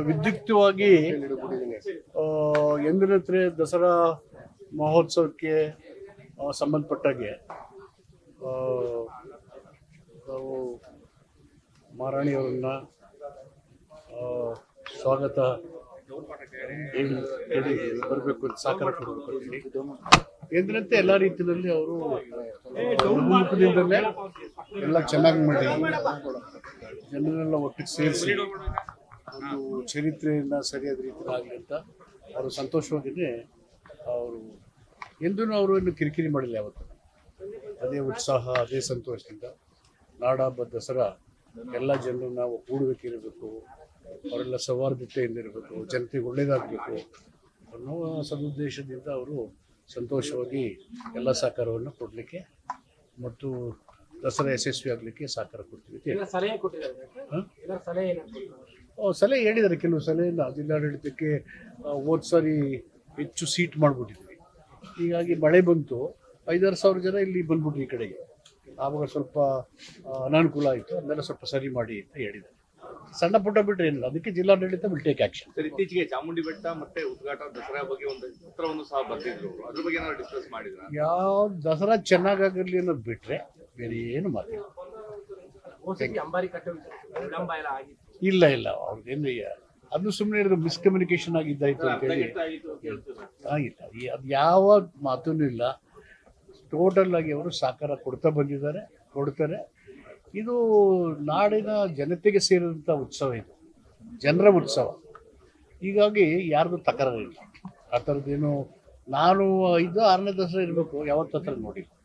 ವಿದ್ಯುಕ್ತವಾಗಿ ಎಂದಿನಂತೆ ದಸರಾ ಮಹೋತ್ಸವಕ್ಕೆ ಸಂಬಂಧಪಟ್ಟಾಗೆ ನಾವು ಮಹಾರಾಣಿಯವರನ್ನ ಸ್ವಾಗತ ಹೇಳಿ ಬರಬೇಕು ಅಂತ ಸಾಕಾರ ಎಂದಿನಂತೆ ಎಲ್ಲ ರೀತಿಯಲ್ಲಿ ಅವರು ಎಲ್ಲ ಚೆನ್ನಾಗಿ ಮಾಡಿ, ಜನರೆಲ್ಲ ಒಟ್ಟಿಗೆ ಸೇರಿಸಿ ಒಂದು ಚರಿತ್ರೆಯನ್ನ ಸರಿಯಾದ ರೀತಿಯಲ್ಲಿ ಆಗಲಿ ಅಂತ ಅವರು ಸಂತೋಷವಾಗಿಯೇ ಅವರು ಎಂದೂ ಅವರು ಇನ್ನು ಕಿರಿಕಿರಿ ಮಾಡಿಲ್ಲ ಯಾವತ್ತು. ಅದೇ ಉತ್ಸಾಹ ಅದೇ ಸಂತೋಷದಿಂದ ನಾಡ ಹಬ್ಬ ದಸರಾ ಎಲ್ಲ ಜನರು ನಾವು ಕೂಡಬೇಕಿರಬೇಕು. ಇರಬೇಕು ಅವರೆಲ್ಲ ಸೌಹಾರ್ದತೆಯಿಂದ ಇರಬೇಕು ಜನತೆಗೆ ಒಳ್ಳೇದಾಗಬೇಕು ಅನ್ನೋ ಸದುದ್ದೇಶದಿಂದ ಅವರು ಸಂತೋಷವಾಗಿ ಎಲ್ಲ ಸಹಕಾರವನ್ನು ಕೊಡಲಿಕ್ಕೆ ಮತ್ತು ದಸರಾ ಯಶಸ್ವಿ ಆಗಲಿಕ್ಕೆ ಸಹಕಾರ ಕೊಡ್ತೀವಿ ಸಲಹೆ ಹೇಳಿದ್ದಾರೆ ಕೆಲವು ಸಲಹೆಯಿಂದ ಜಿಲ್ಲಾಡಳಿತಕ್ಕೆ ಹೋದ ಸಾರಿ ಹೆಚ್ಚು ಸೀಟ್ ಮಾಡಿಬಿಟ್ಟಿದ್ವಿ. ಹೀಗಾಗಿ ಮಳೆ ಬಂತು ಐದಾರು ಸಾವಿರ ಜನ ಇಲ್ಲಿ ಬಂದ್ಬಿಟ್ರು ಈ ಕಡೆಗೆ. ಆವಾಗ ಸ್ವಲ್ಪ ಅನಾನುಕೂಲ ಆಯಿತು ಅದನ್ನೆಲ್ಲ ಸ್ವಲ್ಪ ಸರಿ ಮಾಡಿ ಅಂತ ಹೇಳಿದ್ದಾರೆ. ಸಣ್ಣ ಪುಟ್ಟ ಬಿಟ್ಟರೆ ಏನಿಲ್ಲ ಅದಕ್ಕೆ ಜಿಲ್ಲಾಡಳಿತ ವಿಲ್ ಟೇಕ್ ಆಕ್ಷನ್ ಸರ್ ಇತ್ತೀಚೆಗೆ ಚಾಮುಂಡಿ ಬೆಟ್ಟ ಮತ್ತೆ ಉದ್ಘಾಟ ದಸರಾ ಬಗ್ಗೆ ಒಂದು ಪತ್ರವನ್ನು ಸಹ ಬರ್ತಿದ್ರು ಅದ್ರ ಬಗ್ಗೆ ಏನಾದ್ರು ಡಿಸ್ಕಸ್ ಮಾಡಿದ್ರು? ಯಾವ ದಸರಾ ಚೆನ್ನಾಗಾಗಲಿ ಅನ್ನೋದು ಬಿಟ್ಟರೆ ಬೇರೆ ಏನು ಹೋಸತಿ ಅಂಬಾರಿ ಇಲ್ಲ ಇಲ್ಲ. ಅವ್ರದ್ದೇನು ಅದು ಸುಮ್ಮನೆ ಇರೋದು ಮಿಸ್ಕಮ್ಯುನಿಕೇಶನ್ ಆಗಿದ್ದಾಯ್ತು ಅಂತೇಳಿ ಆಗಿಲ್ಲ. ಅದು ಯಾವ ಮಾತೂ ಇಲ್ಲ. ಟೋಟಲ್ ಆಗಿ ಅವರು ಸಹಕಾರ ಕೊಡ್ತಾ ಬಂದಿದ್ದಾರೆ, ಕೊಡ್ತಾರೆ. ಇದು ನಾಡಿನ ಜನತೆಗೆ ಸೇರಿದಂಥ ಉತ್ಸವ ಇದು. ಜನರ ಉತ್ಸವ. ಹೀಗಾಗಿ ಯಾರಿಗೂ ತಕರಾರಿಲ್ಲ. ಆ ಥರದ್ದೇನು, ನಾನು ಐದು, ಆರನೇ ದಸರಾ ಇರಬೇಕು ಯಾವತ್ತ ಹತ್ರ ನೋಡಿಲ್ಲ.